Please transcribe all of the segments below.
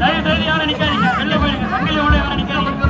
தயவு தைரியம் யாரும் நிக்காதீங்க. வெளில போயிருங்க சங்கிலி உள்ள நிக்காதீங்க.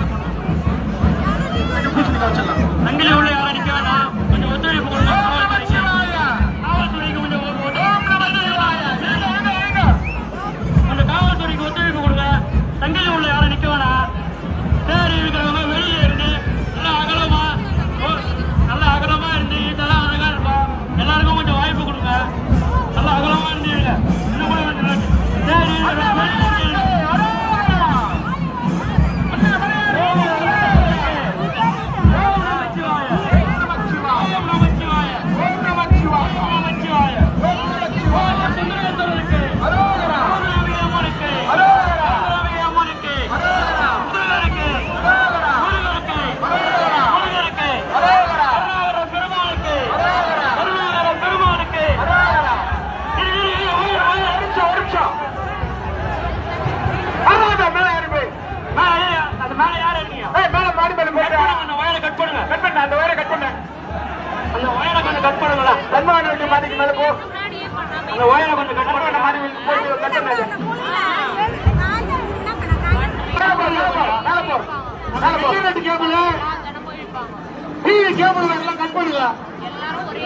சன்மானம் இருக்கு மாட்டிக்கு மேல போ. அந்த ஓயில கொஞ்சம் கட் பண்ணி அந்த மாதிரி போட்டு கட் பண்ணாது மேல போ மேல போ ரெண்டு கேபிள் டிவி கேபிள் எல்லாம் கட் பண்ணுங்க எல்லாரும் ஒரே